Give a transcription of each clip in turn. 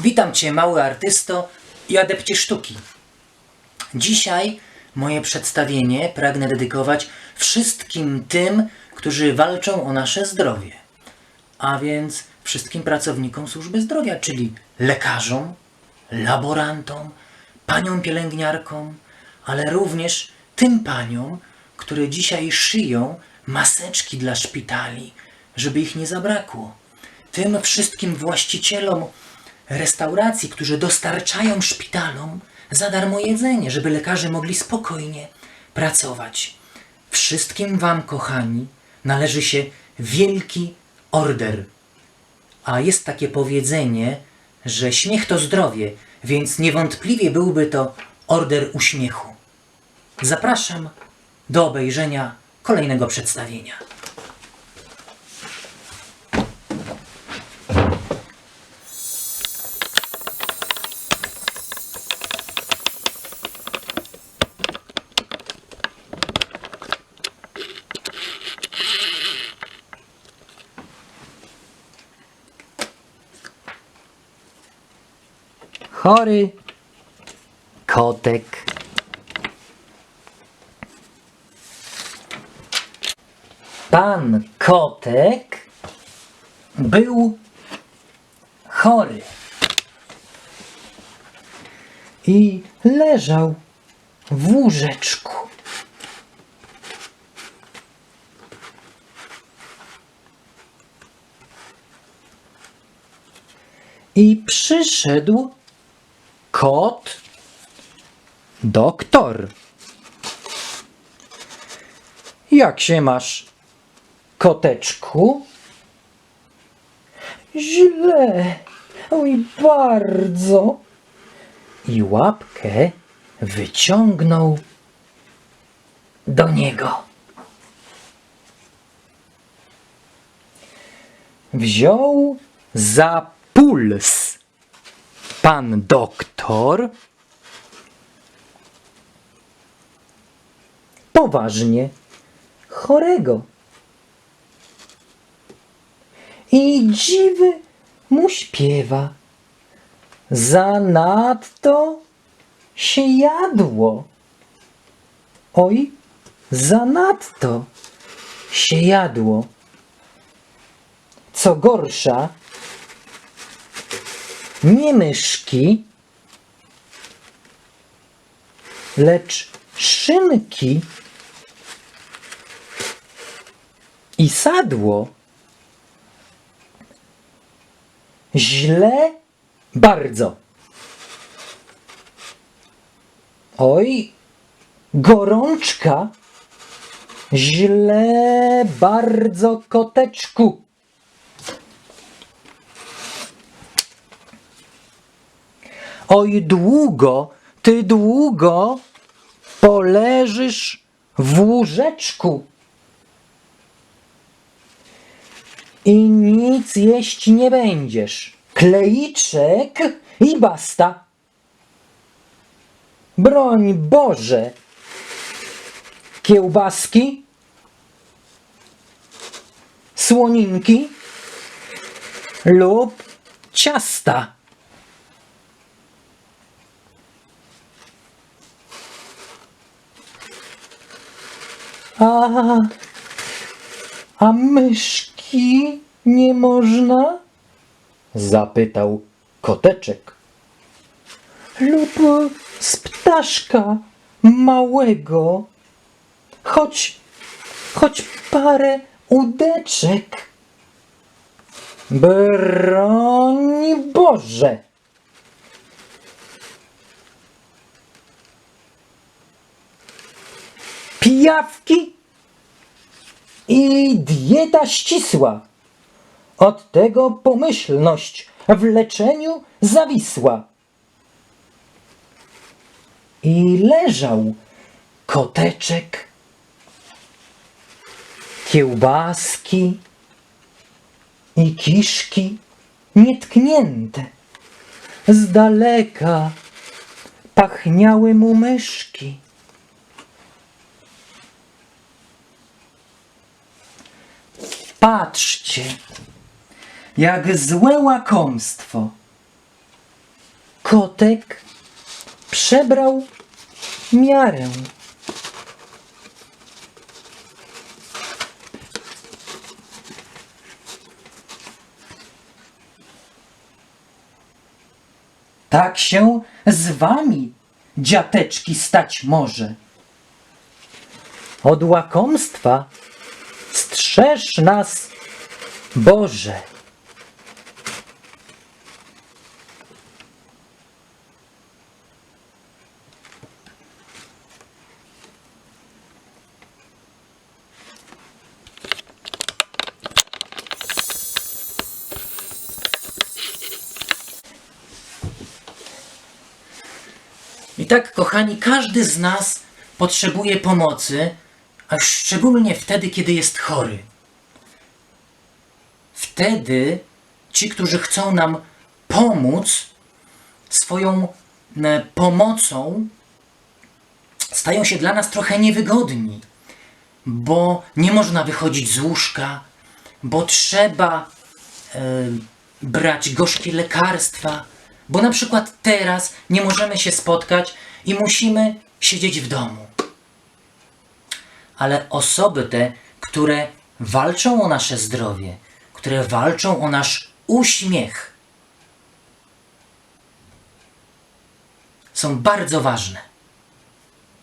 Witam Cię, mały artysto i adepcie sztuki. Dzisiaj moje przedstawienie pragnę dedykować wszystkim tym, którzy walczą o nasze zdrowie. A więc wszystkim pracownikom służby zdrowia, czyli lekarzom, laborantom, paniom pielęgniarkom, ale również tym paniom, które dzisiaj szyją maseczki dla szpitali, żeby ich nie zabrakło. Tym wszystkim właścicielom restauracji, którzy dostarczają szpitalom za darmo jedzenie, żeby lekarze mogli spokojnie pracować. Wszystkim Wam, kochani, należy się wielki order. A jest takie powiedzenie, że śmiech to zdrowie, więc niewątpliwie byłby to order uśmiechu. Zapraszam do obejrzenia kolejnego przedstawienia. Chory kotek. Pan kotek był chory i leżał w łóżeczku. I przyszedł kot doktor. Jak się masz, koteczku? Źle, oj bardzo. I łapkę wyciągnął do niego. Wziął za puls pan doktor poważnie chorego. I dziwy mu śpiewa. Zanadto się jadło. Oj, zanadto się jadło. Co gorsza, nie myszki, lecz szynki i sadło. Źle bardzo. Oj, gorączka. Źle bardzo, koteczku. Oj, długo, ty długo poleżysz w łóżeczku i nic jeść nie będziesz. Klejczek i basta. Broń Boże. Kiełbaski, słoninki lub ciasta. A, a myszki nie można? Zapytał koteczek. Lub z ptaszka małego, choć, choć parę udeczek. Broń Boże! Pijawki i dieta ścisła. Od tego pomyślność w leczeniu zawisła. I leżał koteczek, kiełbaski i kiszki nietknięte. Z daleka pachniały mu myszki. Patrzcie, jak złe łakomstwo kotek przebrał miarę. Tak się z wami, dziateczki, stać może. Od łakomstwa strzeż nas, Boże. I tak, kochani, każdy z nas potrzebuje pomocy, a szczególnie wtedy, kiedy jest chory. Wtedy ci, którzy chcą nam pomóc, swoją e, pomocą stają się dla nas trochę niewygodni, bo nie można wychodzić z łóżka, bo trzeba e, brać gorzkie lekarstwa, bo na przykład teraz nie możemy się spotkać i musimy siedzieć w domu. Ale osoby te, które walczą o nasze zdrowie, które walczą o nasz uśmiech, są bardzo ważne.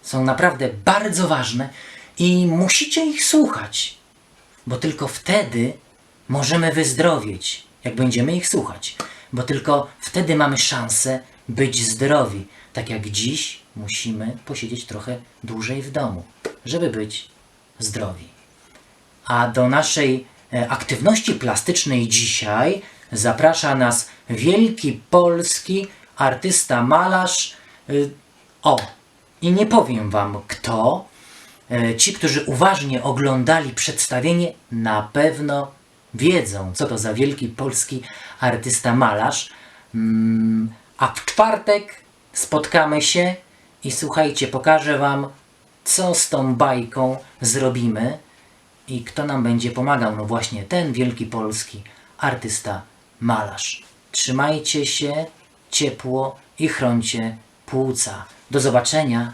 Są naprawdę bardzo ważne i musicie ich słuchać, bo tylko wtedy możemy wyzdrowieć, jak będziemy ich słuchać, bo tylko wtedy mamy szansę być zdrowi. Tak jak dziś musimy posiedzieć trochę dłużej w domu, żeby być zdrowi. A do naszej e, aktywności plastycznej dzisiaj zaprasza nas wielki polski artysta, malarz. y, O, i nie powiem wam kto. E, Ci, którzy uważnie oglądali przedstawienie, na pewno wiedzą, co to za wielki polski artysta, malarz. Mm, A w czwartek spotkamy się i słuchajcie, pokażę wam, co z tą bajką zrobimy i kto nam będzie pomagał. No właśnie ten wielki polski artysta, malarz. Trzymajcie się ciepło i chroncie płuca. Do zobaczenia.